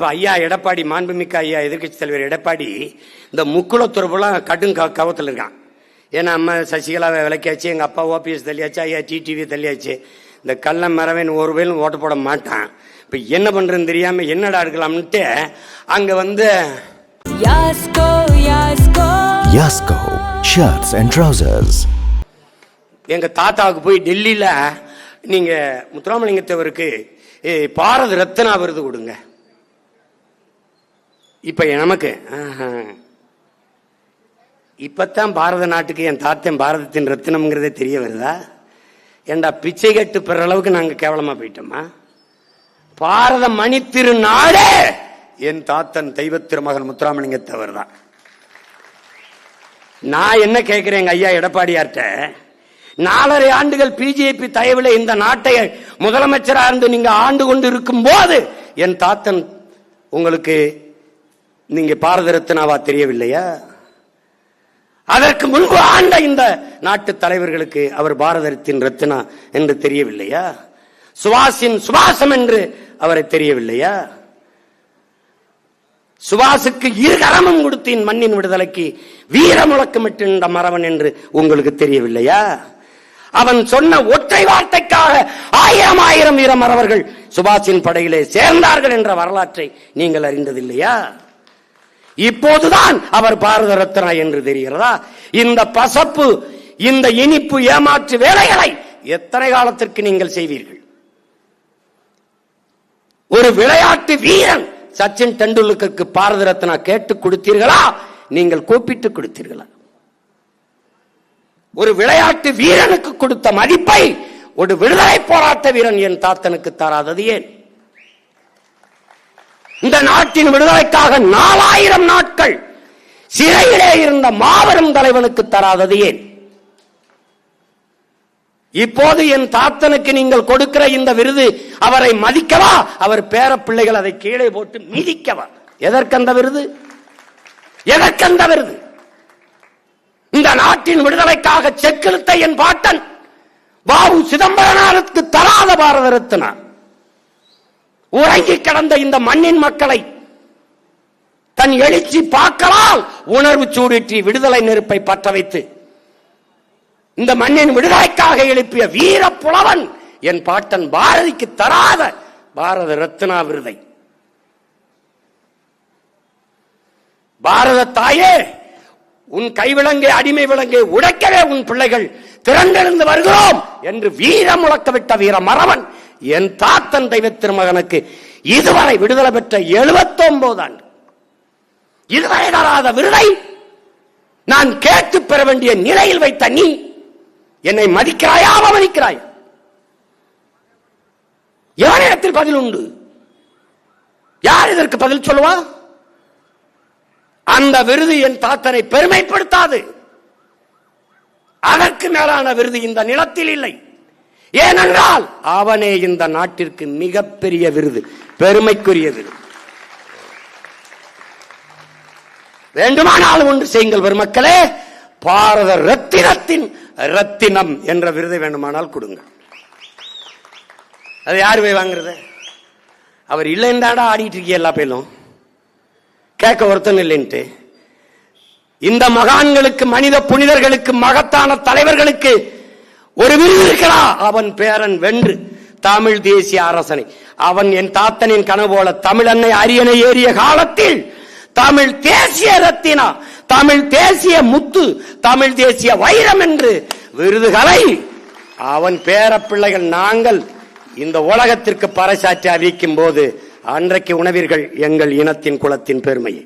இப்ப ஐயா எடப்பாடி மாண்புமிக்க ஐயா எதிர்க்கட்சி தலைவர் எடப்பாடி இந்த முக்குளத்துறப்புலாம் கடும் க கவத்தில் இருக்கான் ஏன்னா அம்மா சசிகலாவை விளக்கியாச்சு எங்க அப்பா ஓபிஎஸ் தள்ளியாச்சு ஐயா டிடிவி தள்ளியாச்சு இந்த கள்ள மரவன் ஒரு வேலும் ஓட்டு போட மாட்டான் இப்ப என்ன பண்றதுன்னு தெரியாம என்னடா இருக்கலாம்னுட்டு அங்க வந்து Yasko, Yasko. Yasko shirts and trousers. எங்க தாத்தாவுக்கு போய் டெல்லியில நீங்க முத்துராமலிங்கத்தவருக்கு பாரத ரத்னா விருது கொடுங்க இப்ப நமக்கு இப்பத்தான் பாரத நாட்டுக்கு என் தாத்தன் பாரதத்தின் ரத்தினம்ங்கிறதே தெரிய வருதா? ஏண்டா பிச்சை கட்டு பெற அளவுக்கு நாங்க கேவலமா போயிட்டோமா? பாரத மணி திருநாடே என் தாத்தன் தெய்வ திருமகன் முத்துராமலிங்கத்தவர் தான். நான் என்ன கேட்கிறேன் எங்க ஐயா எடப்பாடியார்ட்ட? நாலரை ஆண்டுகள் பிஜேபி தயவில் இந்த நாட்டை முதலமைச்சராக இருந்து நீங்க ஆண்டு கொண்டு இருக்கும் போது என் தாத்தன் உங்களுக்கு நீங்க பாரத ரத்னாவா தெரியவில்லையா? அதற்கு முன்பு ஆண்ட இந்த நாட்டு தலைவர்களுக்கு அவர் பாரதத்தின் ரத்னா என்று தெரியவில்லையா? சுவாசின் சுவாசம் என்று அவரை தெரியவில்லையா? சுபாசுக்கு இரு கரமும் கொடுத்தேன் மண்ணின் விடுதலைக்கு வீர முழக்கமிட்டிருந்த மறவன் என்று உங்களுக்கு தெரியவில்லையா? அவன் சொன்ன ஒற்றை வார்த்தைக்காக ஆயிரம் ஆயிரம் வீர மறவர்கள் சுபாஷின் படையிலே சேர்ந்தார்கள் என்ற வரலாற்றை நீங்கள் அறிந்ததில்லையா? இப்போதுதான் அவர் பாரத ரத்னா என்று தெரிகிறதா? இந்த பசப்பு இந்த இனிப்பு ஏமாற்று வேலைகளை எத்தனை காலத்திற்கு நீங்கள் செய்வீர்கள்? ஒரு விளையாட்டு வீரன் சச்சின் டெண்டுல்கருக்கு பாரத ரத்னா கேட்டு கொடுத்தீர்களா? நீங்கள் கூப்பிட்டு கொடுத்தீர்களா? ஒரு விளையாட்டு வீரனுக்கு கொடுத்த மதிப்பை ஒரு விடுதலை போராட்ட வீரன் என் தாத்தனுக்கு தராதது ஏன்? இந்த நாட்டின் விடுதலைக்காக நாலாயிரம் நாட்கள் சிறையிலே இருந்த மாபெரும் தலைவனுக்கு தராதது ஏன்? இப்போது என் தாத்தனுக்கு நீங்கள் கொடுக்கிற இந்த விருது அவரை மதிக்கவா? அவர் பேர பிள்ளைகள் அதை கீழே போட்டு மிதிக்கவா? எதற்கந்த விருது? எதற்கந்த விருது? இந்த நாட்டின் விடுதலைக்காக செக்கிழுத்த என் பாட்டன் பாபு சிதம்பரனாருக்கு தராத பாரத ரத்னா உறங்கி கிடந்த இந்த மண்ணின் மக்களை தன் எழுச்சி பார்க்கலால் உணர்வு சூடிற்றி விடுதலை நெருப்பை பற்ற வைத்து இந்த மண்ணின் விடுதலைக்காக எழுப்பிய வீர புலவன் என் பாட்டன் பாரதிக்கு தராத பாரத ரத்னா விருதை. பாரத தாயே! உன் கைவிலங்கை அடிமை விலங்கை உடைக்கவே உன் பிள்ளைகள் திரண்டெழுந்து வருகிறோம் என்று வீரம் முழக்கவிட்ட வீர மறவன் என் தாத்தன் தெய்வ திருமகனுக்கு இதுவரை விடுதலை பெற்ற 79 ஆண்டு. இதுவரை தராத விருதை நான் கேட்டு பெற வேண்டிய நிலையில் வைத்த நீ என்னை மதிக்கிறாயா அவமதிக்கிறாய்? எவனிடத்தில் பதில் உண்டு? யார் இதற்கு பதில் சொல்லுவா? அந்த விருது என் தாத்தனை பெருமைப்படுத்தாது. அதற்கு மேலான விருது இந்த நிலத்தில் இல்லை. ஏனென்றால் அவனே இந்த நாட்டிற்கு மிகப்பெரிய விருது பெருமைக்குரியது. வேண்டுமானால் ஒன்று செய்யுங்கள் பெருமக்களே பாரத ரத்தினத்தின் ரத்தினம் என்ற விருதை வேண்டுமானால் கொடுங்க அது யார் போய் வாங்குறது? அவர் இல்லைன்னு ஆடிட்டு இருக்கீங்க எல்லா பேரும் கேட்க ஒருத்தன் இல்லைன்ட்டு. இந்த மகான்களுக்கு மனித புனிதர்களுக்கு மகத்தான தலைவர்களுக்கு ஒரு விருது இருக்கிறா அவன் பேரன் வென்று தமிழ் தேசிய அரசனை. அவன் என் தாத்தனின் கனவு போல தமிழன்னை அரியணை ஏறிய காலத்தில் தமிழ் தேசிய ரத்தினா தமிழ் தேசிய முத்து தமிழ் தேசிய வைரம் என்று விருதுகளை அவன் பேர பிள்ளைகள் நாங்கள் இந்த உலகத்திற்கு பறைசாற்றி அறிவிக்கும் போது அன்றைக்கு உணவீர்கள் எங்கள் இனத்தின் குலத்தின் பெருமையை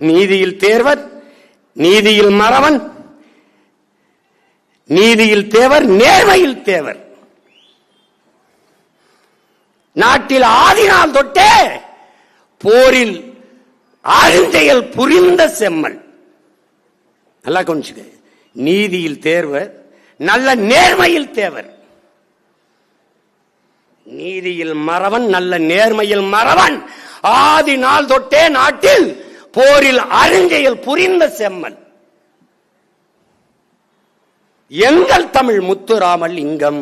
நீதியில் தேர்வர் நீதியில் மறவன் நீதியில் தேவர் நேர்மையில் தேவர். நாட்டில் ஆதினால் தொட்டே போரில் அருஞ்செயல் புரிந்த செம்மல். நல்லா கொஞ்சம் நீதியில் தேர்வர் நல்ல நேர்மையில் தேவர் நீதியில் மறவன் நல்ல நேர்மையில் மறவன். ஆதி நாள் தொட்டே நாட்டில் போரில் அருஞ்செயல் புரிந்த செம்மல் எங்கள் தமிழ் முத்துராமல் இங்கம்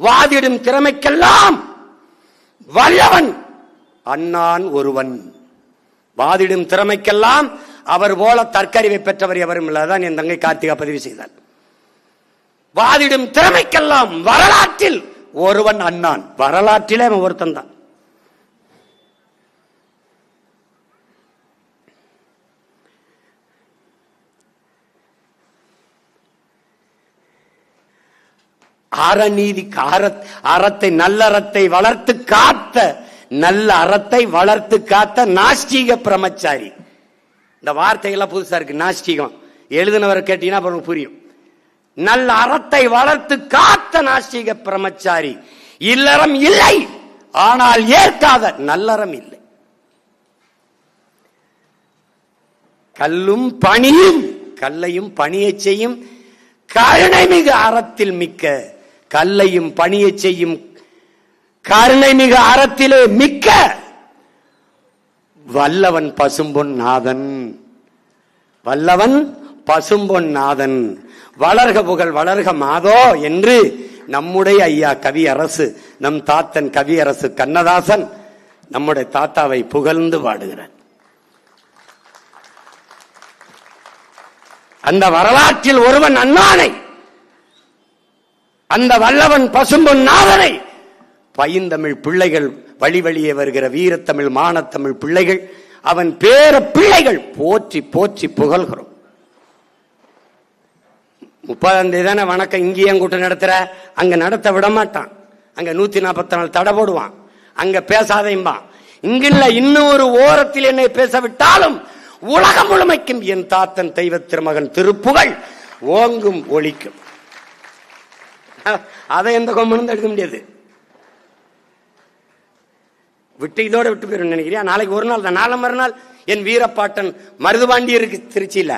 வாதிடும் திறமைக்கெல்லாம் வல்லவன் அண்ணான் ஒருவன். வாதிடும் திறமைக்கெல்லாம் அவர் போல தற்கறிவை பெற்றவர் எவரும் இல்லாதான் என் தங்கை கார்த்திகா பதிவு செய்தார். வாதிடும் திறமைக்கெல்லாம் வரலாற்றில் ஒருவன் அண்ணான். வரலாற்றிலே அவன் ஒருத்தன் தான் அறநீதி அற அறத்தை நல்லறத்தை வளர்த்து காத்த நல்ல அறத்தை வளர்த்து காத்த நாஸ்டிக பிரம்மச்சாரி. இந்த வார்த்தைகள்லாம் புதுசா இருக்கு நாஸ்டிகம் எழுதினவரை கேட்டீங்கன்னா அப்புறம் புரியும். நல்ல அறத்தை வளர்த்து காத்த நாஸ்திக பிரம்மச்சாரி. இல்லறம் இல்லை. ஆனால் ஏற்காத நல்லறம் இல்லை. கல்லும் பணியும் கல்லையும் பணியச் செய்யும் கருணை மிகு அறத்தில் மிக்க கல்லையும் பணியச் செய்யும் கருணை மிகு அறத்திலே மிக்க வல்லவன் பசும்பொன் நாதன். வல்லவன் பசும்பொன் நாதன் வளர்க புகழ் வளர்க மாதோ என்று நம்முடைய ஐயா கவி அரசு நம் தாத்தன் கவியரசு கண்ணதாசன் நம்முடைய தாத்தாவை புகழ்ந்து பாடுகிறார். அந்த வரலாற்றில் ஒருவன் அண்ணானை அந்த வல்லவன் பசும்பொன் நாதனை பைந்தமிழ் பிள்ளைகள் வழி வழியே வருகிற வீரத்தமிழ் மானத்தமிழ் பிள்ளைகள் அவன் பேர பிள்ளைகள் போற்றி போற்றி புகழ்கிறோம். முப்பதாம் தேதி தானே வணக்கம் இங்கேயே கூட்டம் நடத்துற? அங்க நடத்த விட மாட்டான். அங்க நூத்தி நாற்பத்தி நாலு தடை போடுவான். அங்க பேசாதையும்பான் இங்கில்ல இன்னும் ஒரு ஓரத்தில் என்னை பேச விட்டாலும் உலகம் முழுமைக்கும் என் தாத்தன் தெய்வ திருமகன் திருப்புகழ் ஓங்கும் ஒழிக்கும் அதை எந்த கொம்பனும் எடுக்க முடியாது. விட்டு இதோட விட்டு போயிடும் நினைக்கிறேன் நாளைக்கு ஒரு நாள் தான். நாளை மறுநாள் என் வீரப்பாட்டன் மருதுபாண்டி இருக்கு திருச்சியில.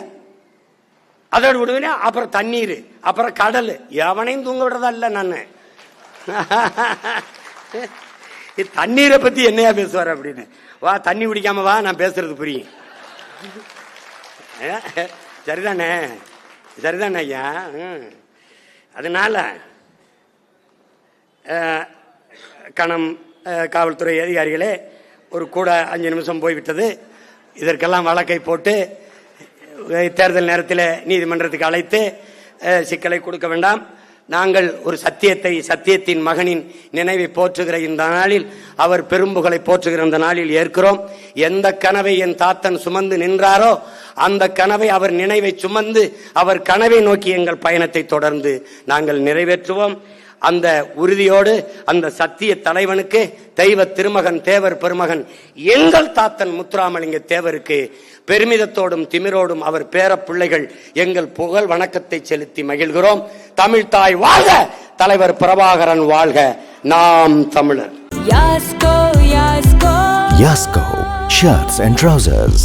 அதோடு விடுவேனே. அப்புறம் தண்ணீர் அப்புறம் கடல். எவனையும் தூங்க விடுறதல்ல நானு. இது தண்ணீரை பத்தி என்னையா பேசுவார் அப்படின்னு. வா தண்ணி குடிக்காம வா நான் பேசுறது புரியும். சரிதானே? சரிதானே ஐயா? அதனால கணம் காவல்துறை அதிகாரிகளே ஒரு கூட அஞ்சு நிமிஷம் போய்விட்டது. இதற்கெல்லாம் வழக்கை போட்டு தேர்தல் நேரத்தில் நீதிமன்றத்துக்கு அழைத்து சிக்கலை கொடுக்க வேண்டாம். நாங்கள் ஒரு சத்தியத்தை சத்தியத்தின் மகனின் நினைவை போற்றுகிற இந்த நாளில் அவர் பெரும்புகளை போற்றுகிற இந்த நாளில் ஏற்கிறோம். எந்த கனவை என் தாத்தன் சுமந்து நின்றாரோ அந்த கனவை அவர் நினைவை சுமந்து அவர் கனவை நோக்கி எங்கள் பயணத்தை தொடர்ந்து நாங்கள் நிறைவேற்றுவோம். அந்த உறுதியோடு அந்த சத்திய தலைவனுக்கு தெய்வ திருமகன் தேவர் பெருமகன் எங்கள் தாத்தன் முத்துராமலிங்க தேவருக்கு பெருமிதத்தோடும் திமிரோடும் அவர் பேர பிள்ளைகள் எங்கள் புகழ் வணக்கத்தை செலுத்தி மகிழ்கிறோம் தமிழ் தாய் வாழ்க தலைவர் பிரபாகரன் வாழ்க நாம் தமிழர் Yasko, Yasko. Yasko Shirts and Trousers.